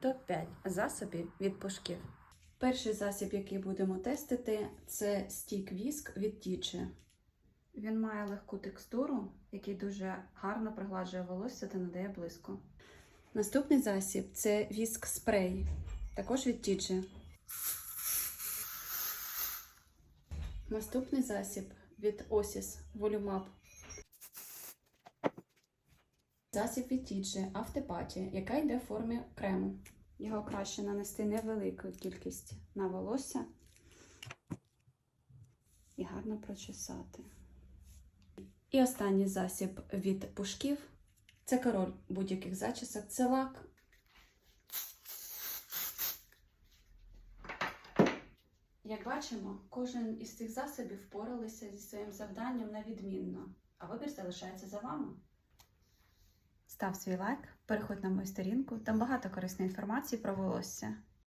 Топ-5 засобів від пушків. Перший засіб, який будемо тестити, це стік віск від Тічі. Він має легку текстуру, який дуже гарно пригладжує волосся та надає блиску. Наступний засіб це віск спрей, також від Тічі. Наступний засіб від Осіс Volumap. Засіб від Тічі Автопаті, яка йде в формі крему. Його краще нанести невелику кількість на волосся і гарно прочесати. І останній засіб від пушків це король будь-яких зачісок. Це лак. Як бачимо, кожен із цих засобів впоралися зі своїм завданням на відмінно, а вибір залишається за вами. Став свій лайк, переходь на мою сторінку, там багато корисної інформації про волосся.